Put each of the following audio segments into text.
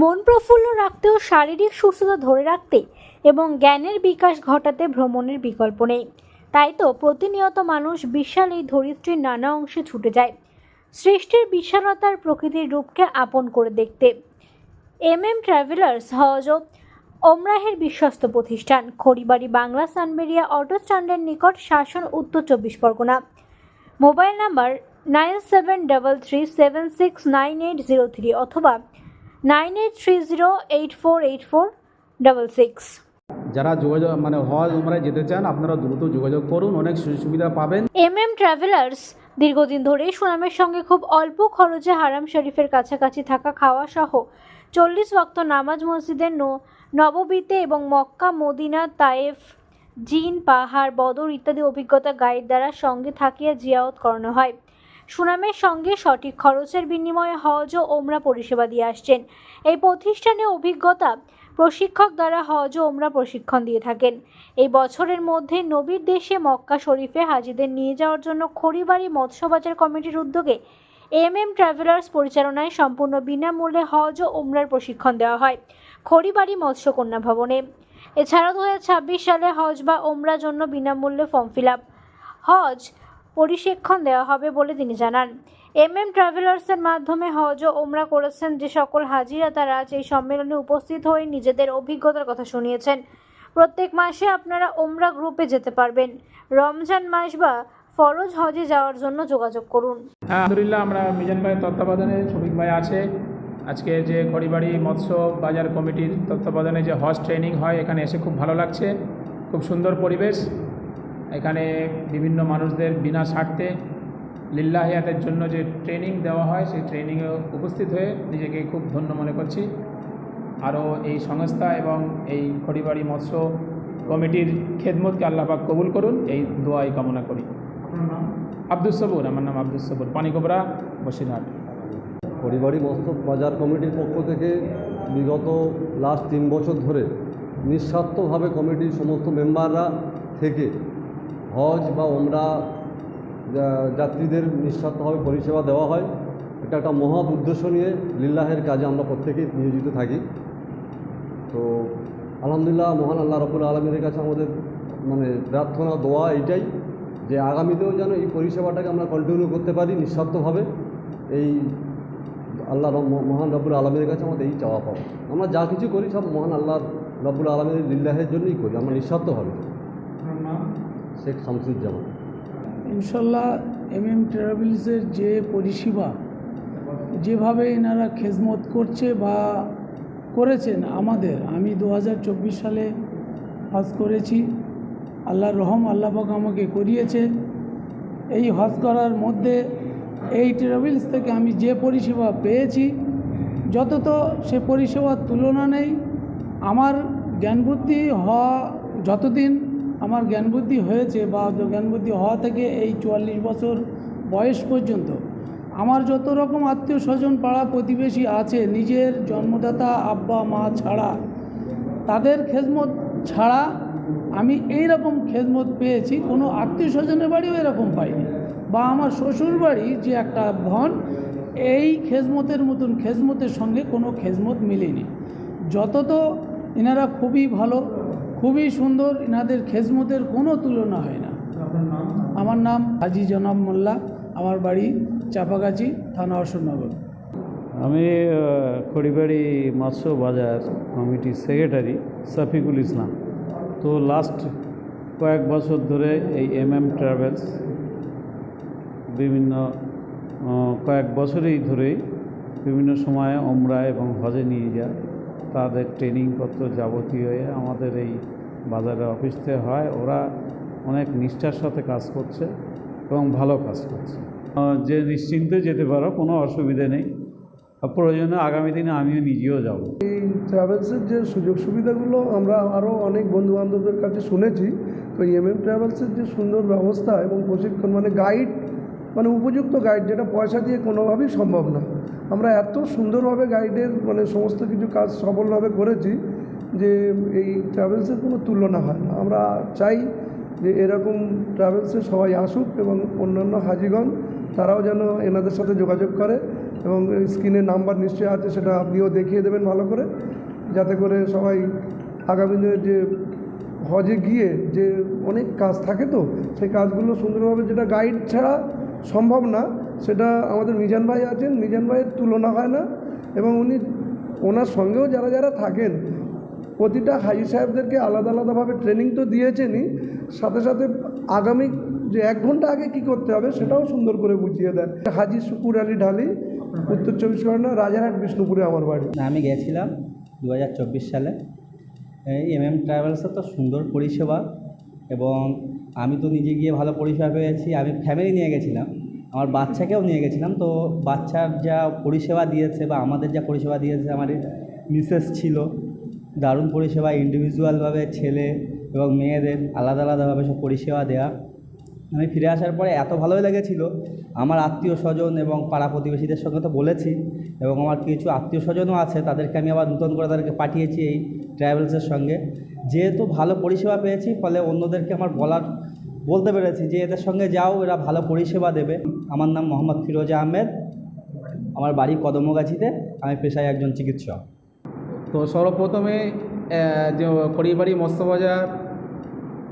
মন প্রফুল্ল রাখতে ও শারীরিক সুস্থতা ধরে রাখতে এবং জ্ঞানের বিকাশ ঘটাতে ভ্রমণের বিকল্প নেই। তাই তো প্রতিনিয়ত মানুষ বিশাল এই ধরিত্রীর নানা অংশে ছুটে যায়। সৃষ্টির বিশালতার প্রকৃতির রূপকে আপন করে দেখতে। এম এম ট্রাভেলার্স হজ ওমরাহের বিশ্বস্ত প্রতিষ্ঠান। খড়িবাড়ি, বাংলা, সানবেরিয়া, অটো স্ট্যান্ডের নিকট শাসন উত্তর চব্বিশ Pargana. Mobile number nine seven double three seven six nine eight zero three অথবা nine eight three zero eight four eight four double six. যারা যোগাযোগ মানে হজ উমরায় যেতে চান আপনারা দ্রুত যোগাযোগ করুন। অনেক সুবিধা পাবেন। এম এম ট্রাভেলার্স দীর্ঘদিন ধরেই সুনামের সঙ্গে খুব অল্প খরচে হারাম শরীফের কাছাকাছি থাকা খাওয়া সহ চল্লিশ ওয়াক্ত নামাজ মসজিদের ন- নববীতে এবং মক্কা মদিনা তায়েফ জিন পাহাড় বদর ইত্যাদি অভিজ্ঞতা গাইড দ্বারা সঙ্গে থাকিয়া জিয়াওত করানো হয়। সুনামের সঙ্গে সঠিক খরচের বিনিময়ে হজ ও ওমরা পরিষেবা দিয়ে আসছেন। এই প্রতিষ্ঠানে অভিজ্ঞতা প্রশিক্ষক দ্বারা হজ ও ওমরা প্রশিক্ষণ দিয়ে থাকেন। এই বছরের মধ্যে নবীর দেশে মক্কা শরীফে হাজিদের নিয়ে যাওয়ার জন্য খড়িবাড়ি মৎস্য বাজার কমিটির উদ্যোগে এম এম ট্রাভেলার্স পরিচালনায় সম্পূর্ণ বিনামূল্যে হজ ও ওমরার প্রশিক্ষণ দেওয়া হয় খড়িবাড়ি মৎস্যকন্যা ভবনে। এছাড়াও দু সালে হজ বা ওমরার জন্য বিনামূল্যে ফর্ম ফিল আপ। হজ পরিশিক্ষণ দেওয়া হবে বলে তিনি জানান। এম এম ট্রাভেলার্সের মাধ্যমে হজ ও ওমরা করেছেন যে সকল হাজিরা তারা আজ এই সম্মেলনে উপস্থিত হয়ে নিজেদের অভিজ্ঞতার কথা শুনিয়েছেন। প্রত্যেক মাসে আপনারা ওমরা গ্রুপে যেতে পারবেন। রমজান মাস বা ফরজ হজে যাওয়ার জন্য যোগাযোগ করুন। হ্যাঁ আলহামদুলিল্লাহ, আমরা মিজান ভাইয়ের তত্ত্বাবধানে, শফিক ভাই আছে। আজকে যে খড়িবাড়ি মৎস্য বাজার কমিটির তত্ত্বাবধানে যে হজ ট্রেনিং হয়, এখানে এসে খুব ভালো লাগছে। খুব সুন্দর পরিবেশ। এখানে বিভিন্ন মানুষদের বিনা স্বার্থে লিল্লাহিয়াতের জন্য যে ট্রেনিং দেওয়া হয় সেই ট্রেনিংয়ে উপস্থিত হয়ে নিজেকে খুব ধন্য মনে করছি। আরও এই সংস্থা এবং এই খড়িবাড়ি মৎস্য কমিটির খেদমতকে আল্লাপাক কবুল করুন। এই দোয়াই কামনা করি। আব্দুল সবুর আমার নাম আব্দুল সবুর। পানিকোবরা বসিরহাট। পরিবারী মৎস্য বাজার কমিটির পক্ষ থেকে বিগত লাস্ট তিন বছর ধরে নিঃস্বার্থভাবে কমিটির সমস্ত মেম্বাররা থেকে হজ বা ওমরা যাত্রীদের নিঃস্বার্থভাবে পরিষেবা দেওয়া হয়। এটা একটা মহৎ উদ্দেশ্য নিয়ে লিল্লাহের কাজে আমরা প্রত্যেকেই নিয়োজিত থাকি। তো আলহামদুলিল্লাহ, মহান আল্লাহ রবুল আলমীর কাছে আমাদের মানে প্রার্থনা, দোয়া এইটাই যে আগামীতেও যেন এই পরিষেবাটাকে আমরা কন্টিনিউ করতে পারি নিঃস্বার্থভাবে। এই আল্লাহ মহান রব্বুল আলমীর কাছে আমাদের এই চাওয়া পাওয়া। আমরা যা কিছু করি সব মহান আল্লাহ রব্বুল আলমীর লিল্লাহের জন্যই করি, আমরা নিঃস্বার্থভাবে। শেখ শামসুজ্জামান। ইনশাল্লাহ এম এম ট্রাভেলসের যে পরিষেবা, যেভাবে এনারা খেজমত করছে বা করেছেন আমাদের, আমি দু হাজার চব্বিশ সালে হজ করেছি। আল্লাহর রহম আল্লাহ পাক আমাকে করিয়েছে। এই হজ করার মধ্যে এই ট্রাভেলস থেকে আমি যে পরিষেবা পেয়েছি যত তো সে পরিষেবার তুলনা নেই, আমার জ্ঞানবুদ্ধি হওয়া যতদিন আমার জ্ঞান বুদ্ধি হয়েছে বা জ্ঞান বুদ্ধি হওয়া থেকে এই চুয়াল্লিশ বছর বয়স পর্যন্ত। আমার যত রকম আত্মীয় স্বজন পাড়া প্রতিবেশী আছে, নিজের জন্মদাতা, আব্বা, মা ছাড়া, তাদের খেজমত ছাড়া আমি এই রকম খেজমত পেয়েছি। কোনো আত্মীয় স্বজনের বাড়িও এরকম পাইনি। বা আমার শ্বশুর বাড়ি যে একটা ভন এই খেজমতের মতন খেজমতের সঙ্গে কোনো খেজমত মিলেনি। যত তো এনারা খুবই ভালো খুবই সুন্দর এনাদের খেজমতের কোনো তুলনা হয় না। আমার নাম হাজি জনাব মোল্লা আমার বাড়ি চাপাগাছি থানা অশোকনগর। আমি খড়িবাড়ি মৎস্য বাজার কমিটির সেক্রেটারি শফিকুল ইসলাম। তো লাস্ট কয়েক বছর ধরে এই এম এম ট্রাভেলস বিভিন্ন কয়েক বছরেই ধরেই বিভিন্ন সময়ে ওমরা এবং হজে নিয়ে যায়। তাদের ট্রেনিংপত্র যাবতীয় আমাদের এই বাজারে অফিসতে হয়। ওরা অনেক নিষ্ঠার সাথে কাজ করছে এবং ভালো কাজ করছে। যে নিশ্চিন্তে যেতে পারো, কোনো অসুবিধে নেই। প্রয়োজনে আগামী দিনে আমিও নিজেও যাব। এই ট্রাভেলসের যে সুযোগ সুবিধাগুলো আমরা আরও অনেক বন্ধু বান্ধবদের কাছে শুনেছি, তো এম এম ট্রাভেলসের যে সুন্দর ব্যবস্থা এবং প্রশিক্ষণ মানে গাইড মানে উপযুক্ত গাইড যেটা পয়সা দিয়ে কোনোভাবেই সম্ভব না। আমরা এত সুন্দরভাবে গাইডের মানে সমস্ত কিছু কাজ সফলভাবে করেছি যে এই ট্রাভেলসের কোনো তুলনা হয় না। আমরা চাই যে এরকম ট্রাভেলসে সবাই আসুক এবং অন্যান্য হাজিগণ তারাও যেন এনাদের সাথে যোগাযোগ করে এবং স্ক্রিনে নাম্বার নিশ্চয়ই আছে, সেটা আপনিও দেখিয়ে দেবেন ভালো করে। যাতে করে সবাই আগামী দিনের যে হজে গিয়ে যে অনেক কাজ থাকে তো, সেই কাজগুলো সুন্দরভাবে যেটা গাইড ছাড়া সম্ভব না, সেটা আমাদের মিজান ভাই আছেন, মিজান ভাইয়ের তুলনা হয় না এবং উনি, ওনার সঙ্গেও যারা যারা থাকেন, প্রতিটা হাজি সাহেবদেরকে আলাদা আলাদাভাবে ট্রেনিং তো দিয়েছেনই, সাথে সাথে আগামী যে এক ঘণ্টা আগে কি করতে হবে সেটাও সুন্দর করে বুঝিয়ে দেন। হাজি শুকুর আলী ঢালি, উত্তর চব্বিশ পরগনা, রাজারহাট, বিষ্ণুপুরে আমার বাড়ি। আমি গেছিলাম দু হাজার চব্বিশ সালে। এম এম ট্রাভেলসের তো সুন্দর পরিষেবা এবং আমি তো নিজে গিয়ে ভালো পরিষেবা পেয়েছি, আমি ফ্যামিলি নিয়ে গেছিলাম। আমার বাচ্চাকেও নিয়ে গেছিলাম, তো বাচ্চার যা পরিষেবা দিয়েছে বা আমাদের যা পরিষেবা দিয়েছে, আমার মিসেস ছিল। দারুণ পরিষেবা ইন্ডিভিজুয়ালভাবে ছেলে এবং মেয়েদের আলাদা আলাদাভাবে সব পরিষেবা দেওয়া আমি ফিরে আসার পরে এত ভালোই লেগেছিল। আমার আত্মীয় স্বজন এবং পাড়া প্রতিবেশীদের সঙ্গে তো বলেছি এবং আমার কিছু আত্মীয় স্বজনও আছে, তাদেরকে আমি আবার নতুন করে তাদেরকে পাঠিয়েছি এই ট্রাভেলসের সঙ্গে। যেহেতু ভালো পরিষেবা পেয়েছি, ফলে অন্যদেরকে আমার বলার, বলতে পেরেছি যে এদের সঙ্গে যাও, এরা ভালো পরিষেবা দেবে। আমার নাম মোহাম্মদ ফিরোজা আহমেদ। আমার বাড়ি কদমগাছিতে। আমি পেশায় একজন চিকিৎসক। তো সর্বপ্রথমে যে খড়িবাড়ি মৎস্যবাজার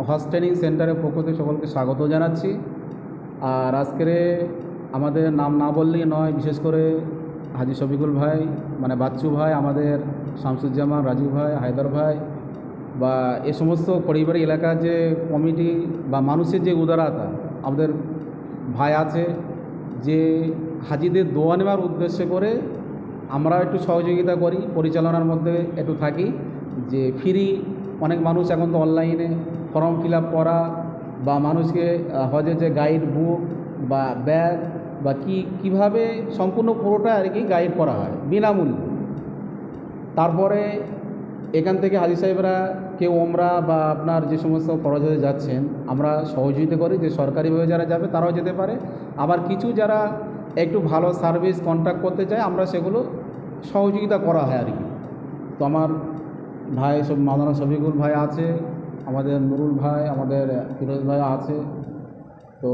হর্স ট্রেনিং সেন্টারের পক্ষ থেকে সকলকে স্বাগত জানাচ্ছি। আর আজকের আমাদের নাম না বললেই নয়, বিশেষ করে হাজি শফিকুল ভাই মানে বাচ্চু ভাই, আমাদের শামসুজ্জামান, রাজু ভাই, হায়দার ভাই বা এ সমস্ত খড়িবাড়ি এলাকার যে কমিটি বা মানুষের যে উদারতা, আমাদের ভাই আছে, যে হাজিদের দোয়া নেওয়ার উদ্দেশ্য করে আমরা একটু সহযোগিতা করি, পরিচালনার মধ্যে একটু থাকি, যে ফ্রি অনেক মানুষ এখন তো অনলাইনে ফর্ম ফিল করা বা মানুষকে হজের যে গাইড বুক বা ব্যাগ বা কি, কীভাবে সম্পূর্ণ পুরোটা আর কি গাইড করা হয় বিনামূল্যে। তারপরে এখান থেকে হাজি সাহেবরা কেউ ওমরা বা আপনার যে সমস্ত পরাজয়ে যাচ্ছেন, আমরা সহযোগিতা করি যে সরকারিভাবে যারা যাবে তারাও যেতে পারে। আবার কিছু যারা একটু ভালো সার্ভিস কন্ট্যাক্ট করতে চায়, আমরা সেগুলো সহযোগিতা করা হয় আর কি। তো আমার ভাই সব মাদানা শফিকুল ভাই আছে আমাদের নুরুল ভাই, আমাদের ফিরোজ ভাই আছে। তো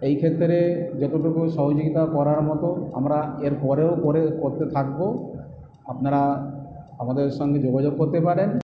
এই ক্ষেত্রে যতটুকু সহযোগিতা করার মতো আমরা এর পরেও করে, করতে থাকব। আপনারা আমাদের সঙ্গে যোগাযোগ করতে পারেন।